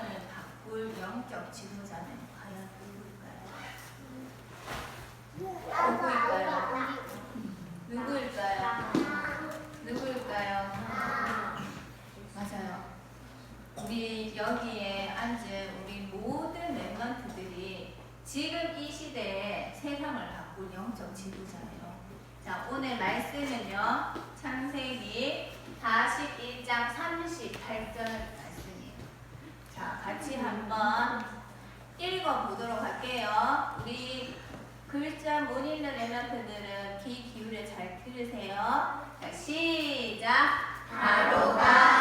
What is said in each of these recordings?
세상을 바꿀 영적 지도자는 과연 누구일까요? 누구일까요? 누구일까요? 맞아요. 우리 여기에 앉은 우리 모든 멤버들이 지금 이 시대에 세상을 바꿀 영적 지도자예요. 자, 오늘 말씀은요. 창세기 41장 38절 말씀이에요. 자, 같이 한번 읽어보도록 할게요. 우리 글자 못 읽는 랩런트들은 귀 기울여 잘 들으세요. 자, 시작. 바로가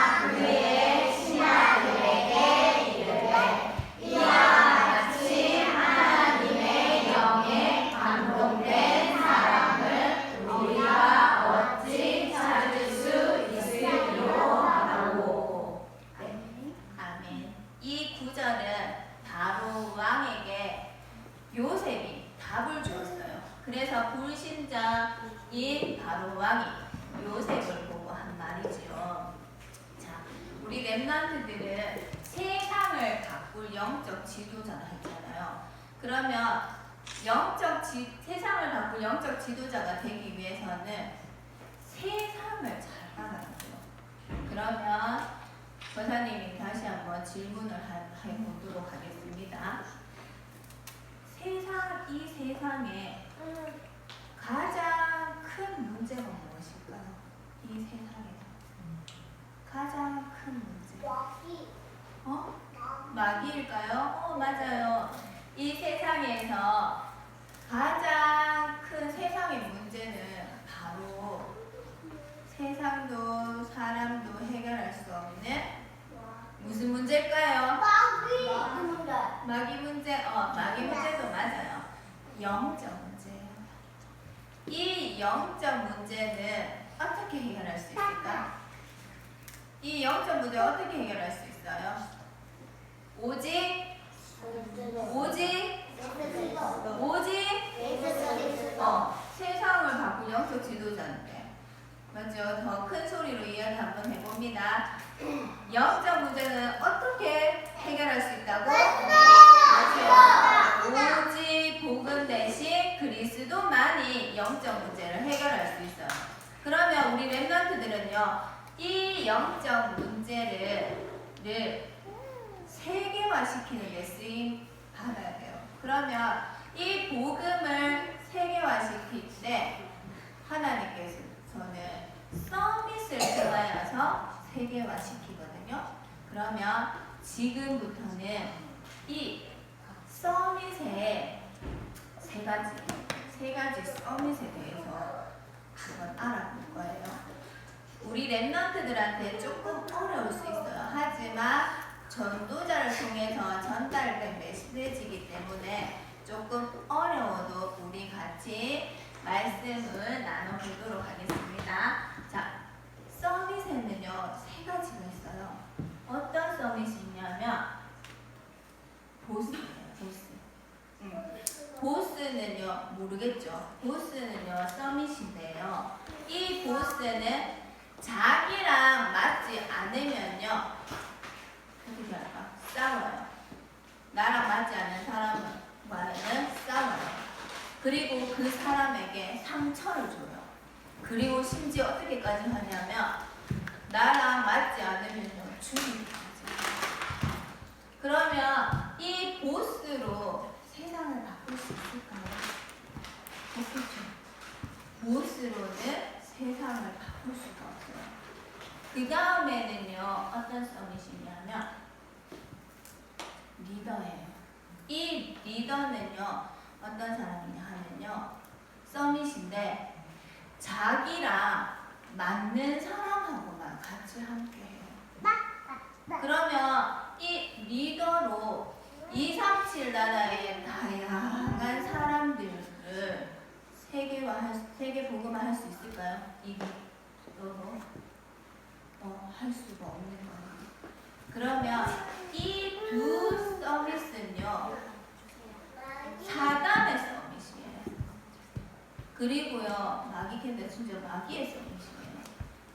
신하들에게 이르되 이와 같이 하나님의 영에 감동된 사람을 우리가 어찌 찾을 수 있으리요 하고 아멘. 아멘. 이 구절은 바로 왕에게 요셉이 답을 주었어요. 그래서 불신자인 바로 왕이 요셉을 보고 한 말이지요. 자, 우리 랩런트들은 세상을 바꿀 영적 지도자라 했잖아요. 그러면 영적 지, 세상을 바꿀 영적 지도자가 되기 위해서는 세상을 잘 알아야 돼요. 그러면 권사님이 다시 한번 질문을 하- 해보도록 하겠습니다. 세상 이 세상에 가장 큰 문제가 무엇일까요? 이 세상에 가장 큰 문제. 어? 마귀일까요? 어 맞아요. 이 세상에서 가장 큰 세상의 문제는 바로 세상도 사람도 해결할 수 없는 무슨 문제일까요? 마귀 문제, 어, 마귀 문제도 맞아요. 영적 문제예요. 이 영적 문제는 어떻게 해결할 수 있을까? 이 영적 문제 어떻게 해결할 수 있어요? 오직, 오직, 오직, 어, 세상을 바꾼 영적 지도자인데. 맞죠? 더큰 소리로 이야기 한번 해봅니다. 영적 문제는 어떻게 해결할 수 있다고? 맞아요. 오직 복음 대신 그리스도만이 영적 문제를 해결할 수 있어요. 그러면 우리 랩런트들은요, 이 영적 문제를 를 세계화 시키는 데 쓰임 받아야 돼요. 그러면 이 복음을 세계화 시킬 때 하나님께서는 서밋을 통하여서 세계화 시키거든요. 그러면 지금부터는 이 서밋의 세 가지, 세 가지 서밋에 대해서 한번 알아볼 거예요. 우리 랩런트들한테 조금 어려울 수 있어요. 하지만 전도자를 통해서 전달된 메시지이기 때문에 조금 어려워도 우리 같이 말씀을 나눠보도록 하겠습니다. 자, 서밋에는요, 세 가지가 있어요. 어떤 서밋이 있냐면, 보스예요, 보스. 음. 보스는요, 모르겠죠? 보스는요, 서밋인데요. 이 보스는 자기랑 맞지 않으면요, 어떻게 할까? 싸워요. 나랑 맞지 않는 사람과는 싸워요. 그리고 그 사람에게 상처를 줘요. 그리고 심지어 어떻게까지 하냐면 나랑 맞지 않으면 죽이기까지. 그러면 이 보스로 세상을 바꿀 수 있을까요? 없겠죠. 보스로는 세상을 바꿀 수가 없어요. 그 다음에는요 어떤 썸이시냐면 리더예요. 이 리더는요 어떤 사람이냐 하면요 서밋인데 자기랑 맞는 사람하고만 같이 함께해요. 그러면 이 리더로 237 나라의 다양한 사람들을 세계화 세계 복음화 할수 있을까요? 이 리더로 어, 할 수가 없는 거예요. 그러면 이 두 서비스는요 사단의 서밋이에요. 그리고요 캔데 진짜 마귀의 서밋이에요.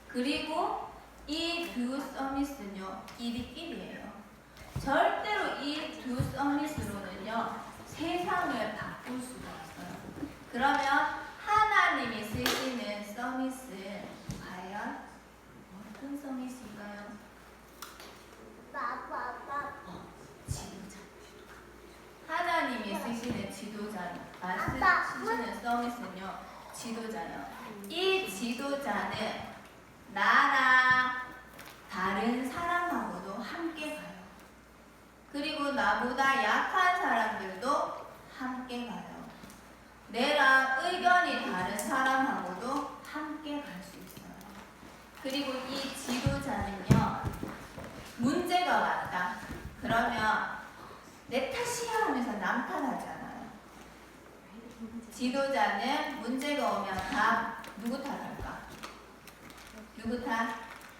그리고 이 두 서밋은요 1이 1이에요. 절대로 이 두 서밋으로는요 세상을 바꿀 수가 없어요. 그러면 하나님이 쓰시는 서밋은 과연 어떤 서밋일까요? 지도자. 하나님이 쓰시는 쓰- 쓰시는 서밋은요, 지도자요. 이 지도자는 나랑 다른 사람하고도 함께 가요. 그리고 나보다 약한 사람들도 함께 가요. 내랑 의견이 다른 사람하고도 함께 갈 수 있어요. 그리고 이 지도자는요, 문제가 왔다. 그러면 내 탓이야 하면서 남 탓하지 않아요. 지도자는 문제가 오면 다 누구 탓할까? 누구 탓?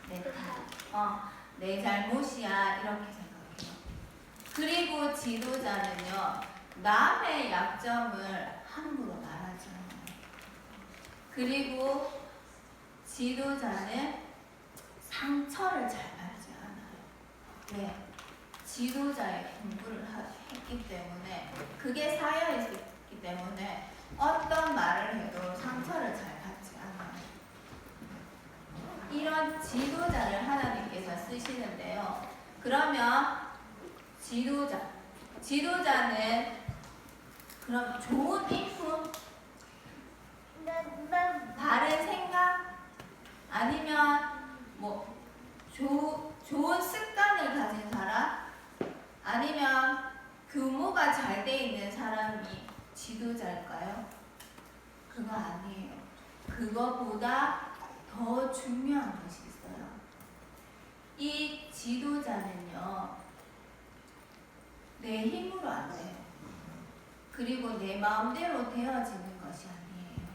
내 탓. 어, 내 잘못이야 이렇게 생각해요. 그리고 지도자는요 남의 약점을 함부로 말하지 않아요. 그리고 지도자는 상처를 잘 받지 않아요. 왜? 지도자의 공부를 하- 했기 때문에 그게 쌓여 있기 때문에 어떤 말을 해도 상처를 잘 받지 않아요. 이런 지도자를 하나님께서 쓰시는데요. 그러면 지도자, 지도자는 그럼 좋은 인품, 바른 생각, 아니면 뭐 조, 좋은 습관을 가진 사람, 아니면 규모가 잘 돼 있는 사람이 지도자일까요? 그거 아니에요. 그거보다 더 중요한 것이 있어요. 이 지도자는요, 내 힘으로 안 돼요. 그리고 내 마음대로 되어지는 것이 아니에요.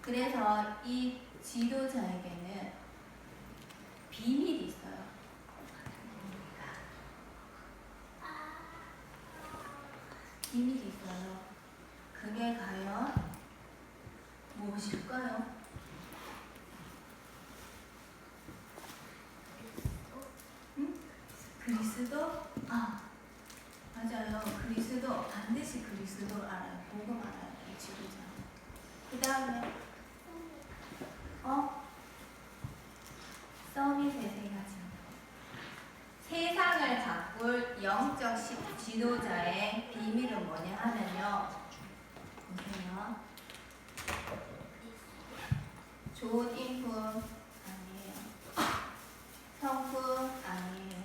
그래서 이 지도자에게는 비밀이 있어요. 비밀이 있어요. 그게 과연 무엇일까요? 응? 그리스도? 그리스도 반드시 그리스도 알아요. 복음 알아요. 이 지도자. 그 다음에 어? 서밋의 세 가지. 세상을 바꿀 영적 시- 지도자의 비밀은 뭐냐 하면요. 보세요. 좋은 인품 아니에요. 성품 아니에요.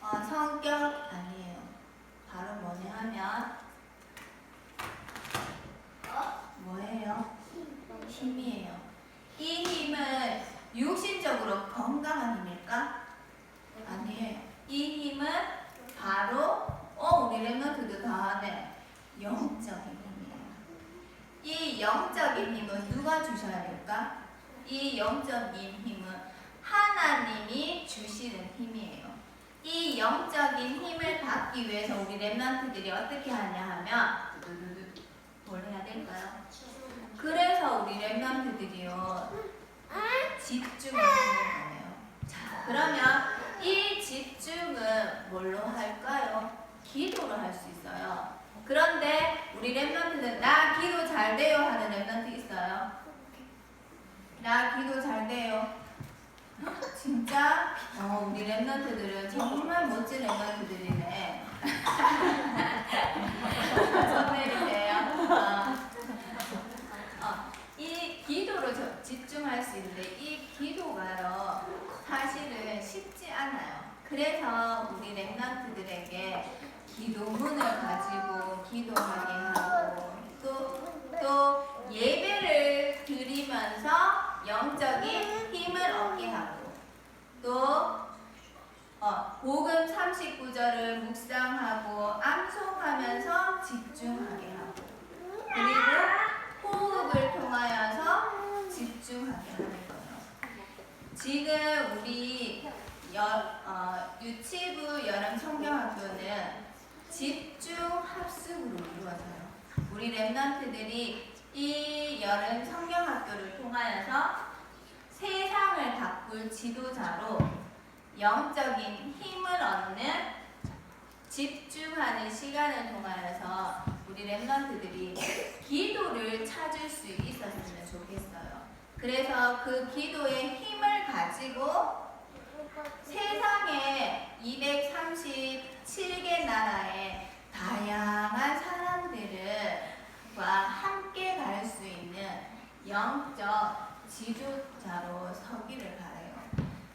어, 성격 아니에요. 바로 뭐냐 하면 어, 뭐예요? 힘이에요. 이 힘은 육신적으로 건강한 힘일까? 아니에요. 이 힘은 바로 어 우리 랩런트도 다 아네. 영적인 힘이에요. 이 영적인 힘은 누가 주셔야 될까? 이 영적인 힘은 하나님이 주시는 힘이에요. 이 영적인 힘을 받기 위해서 우리 랩런트들이 어떻게 하냐 하면. 뭘 해야 될까요? 그래서 우리 랩런트들이요 집중을 하는 거예요. 자, 그러면 이 집중은 뭘로 할까요? 기도로 할 수 있어요. 그런데 우리 랩런트는 나 기도 잘 돼요 하는 랩런트 있어요? 나 기도 잘 돼요. 우리 랩런트들은 정말 멋진 랩런트들이네. 손 내리세요. 어. 어, 이 기도로 저- 집중할 수 있는데 이 기도가요 사실은 쉽지 않아요. 그래서 우리 랩런트들에게 기도문을 가지고 기도하게 하고 또, 또 예배를 드리면서 영적인 힘을 얻게 하고 또 어, 복음 39절을 묵상하고 암송하면서 집중하게 하고 그리고 호흡을 통하여서 집중하게 하는 거예요. 지금 우리 여, 어, 유치부 여름 성경학교는 집중 합숙으로 이루어져요. 우리 랩런트들이 이 열은 성경학교를 통하여서 세상을 바꿀 지도자로 영적인 힘을 얻는 집중하는 시간을 통하여서 우리 랩런트들이 기도를 찾을 수 있었으면 좋겠어요. 그래서 그 기도의 힘을 가지고 세상에 237개 나라의 다양한 사람들과 함께 갈 수 있는 영적 지도자로 서기를 바래요.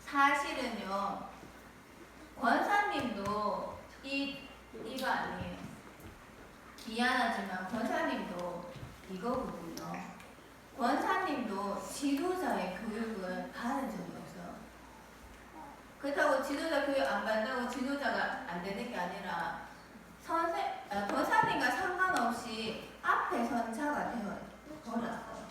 사실은요, 권사님도 이, 이거 아니에요. 미안하지만 권사님도 이거거든요. 권사님도 지도자의 교육을 받은 적이 없어요. 그렇다고 지도자 교육 안 받는다고 지도자가 안 되는 게 아니라 선생, 아, 권사님과 상관없이 앞에 선차가 되어 버렸어요.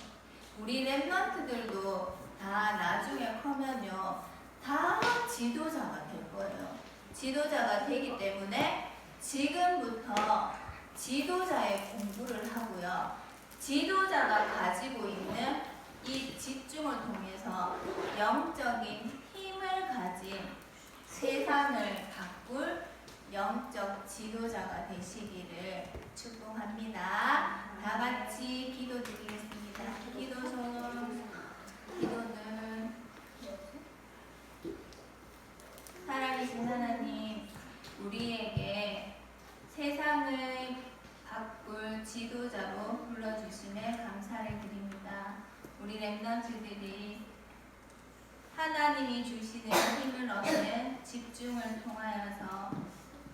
우리 랩런트들도 다 나중에 커면요, 다 지도자가 될 거예요. 지도자가 되기 때문에 지금부터 지도자의 공부를 하고요. 지도자가 가지고 있는 이 집중을 통해서 영적인 힘을 가진 세상을 바꿀 영적 지도자가 되시기를 축복합니다. 다 같이 기도드리겠습니다. 기도손, 기도 지도자로 불러주심에 감사를 드립니다. 우리 랩런트들이 하나님이 주시는 힘을 얻는 집중을 통하여서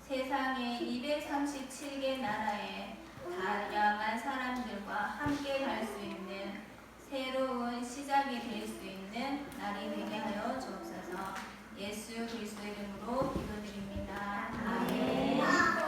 세상의 237개 나라에 다양한 사람들과 함께 갈 수 있는 새로운 시작이 될 수 있는 날이 되게 하여 주옵소서 예수 그리스도 이름으로 기도드립니다. 아멘.